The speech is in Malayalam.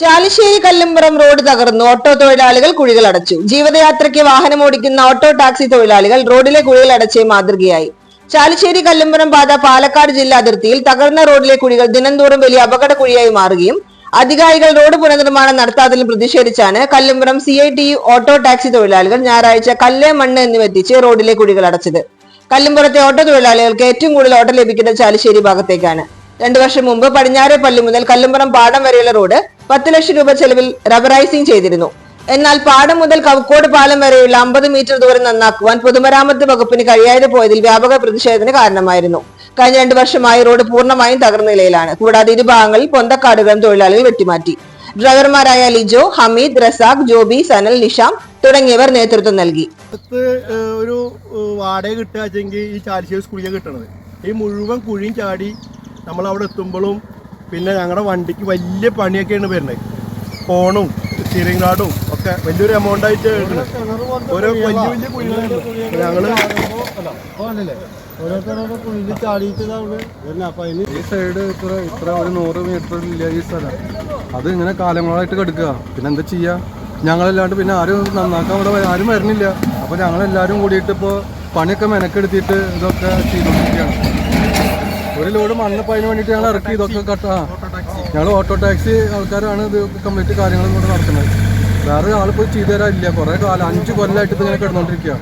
ചാലിശ്ശേരി കല്ലുംപുറം റോഡ് തകർന്നു. ഓട്ടോ തൊഴിലാളികൾ കുഴികൾ അടച്ചു. ജീവിതയാത്രയ്ക്ക് വാഹനം ഓടിക്കുന്ന ഓട്ടോ ടാക്സി തൊഴിലാളികൾ റോഡിലെ കുഴികൾ അടച്ച് മാതൃകയായി. ചാലിശ്ശേരി കല്ലുംപുറം പാത പാലക്കാട് ജില്ലാ അതിർത്തിയിൽ തകർന്ന റോഡിലെ കുഴികൾ ദിനംതോറും വലിയ അപകട കുഴിയായി മാറുകയും അധികാരികൾ റോഡ് പുനർനിർമ്മാണം നടത്താത്തതിൽ പ്രതിഷേധിച്ചാണ് Kallumpuram C I T auto taxi തൊഴിലാളികൾ ഞായറാഴ്ച കല്ല് മണ്ണ് എന്നിവെത്തിച്ച് റോഡിലെ കുഴികൾ അടച്ചത്. കല്ലുംപുറത്തെ ഓട്ടോ തൊഴിലാളികൾക്ക് ഏറ്റവും കൂടുതൽ ഓട്ടോ ലഭിക്കുന്ന ചാലിശ്ശേരി ഭാഗത്തേക്കാണ്. രണ്ടു വർഷം മുമ്പ് പടിഞ്ഞാറെ പള്ളി മുതൽ കല്ലുംപുറം പാടം വരെയുള്ള റോഡ് പത്ത് ലക്ഷം രൂപ ചെലവിൽ റബറൈസിംഗ് ചെയ്തിരുന്നു. എന്നാൽ പാടം മുതൽ കവക്കോട് പാലം വരെയുള്ള അമ്പത് മീറ്റർ ദൂരം നന്നാക്കുവാൻ പൊതുമരാമത്ത് വകുപ്പിന് കഴിയാതെ പോയതിൽ വ്യാപക പ്രതിഷേധത്തിന് കാരണമായിരുന്നു. കഴിഞ്ഞ രണ്ടു വർഷമായി റോഡ് പൂർണമായും തകർന്ന നിലയിലാണ്. കൂടാതെ ഇരുഭാഗങ്ങളിൽ പൊന്തക്കാടുകളും തൊഴിലാളികൾ വെട്ടിമാറ്റി. ഡ്രൈവർമാരായ ലിജോ ഹമീദ് റസാഖ് ജോബി സനൽ നിഷാം തുടങ്ങിയവർ നേതൃത്വം നൽകി. ഒരു വാടക ഈ കിട്ടണത്. ഈ മുഴുവൻ കുഴിയും ചാടി നമ്മൾ അവിടെ എത്തുമ്പോഴും പിന്നെ ഞങ്ങളുടെ വണ്ടിക്ക് വലിയ പണിയൊക്കെയാണ് വരുന്നത് ഫോണും സ്റ്റിയറിംഗ് കാർഡും ഒക്കെ വലിയൊരു എമൗണ്ട് ആയിട്ട് ഓരോ വലിയ വലിയ കുഴികളുണ്ട് ഞങ്ങൾ ഈ സൈഡ് ഇത്ര ഇത്ര ഒരു നൂറ് മീറ്റർ ഇല്ല ഈ സ്ഥലം. അത് ഇങ്ങനെ കാലങ്ങളായിട്ട് കിടക്കുക. പിന്നെ എന്താ ചെയ്യുക ഞങ്ങളല്ലാണ്ട് പിന്നെ ആരും നന്നാക്കാൻ ഇവിടെ ആരും വരുന്നില്ല. അപ്പോൾ ഞങ്ങളെല്ലാവരും കൂടിയിട്ട് ഇപ്പോൾ പണിയൊക്കെ മെനക്കെടുത്തിട്ട് ഇതൊക്കെ ചെയ്തുകൊണ്ടിരിക്കുകയാണ് ഒരു ലോഡ് മണ്ണ് ഇപ്പോൾ അതിന് വേണ്ടിയിട്ട് ഞങ്ങൾ ഇറക്കി. ഇതൊക്കെ കട്ട ഞങ്ങൾ ഓട്ടോ ടാക്സി ആൾക്കാരാണ് ഇത് കംപ്ലീറ്റ് കാര്യങ്ങളും കൊണ്ട് നടത്തുന്നത്. വേറെ പോയി ചെയ്തു തരാനില്ല കുറേ കാലം അഞ്ച് കൊല്ലമായിട്ട് ഇതിങ്ങനെ കിടന്നുകൊണ്ടിരിക്കുക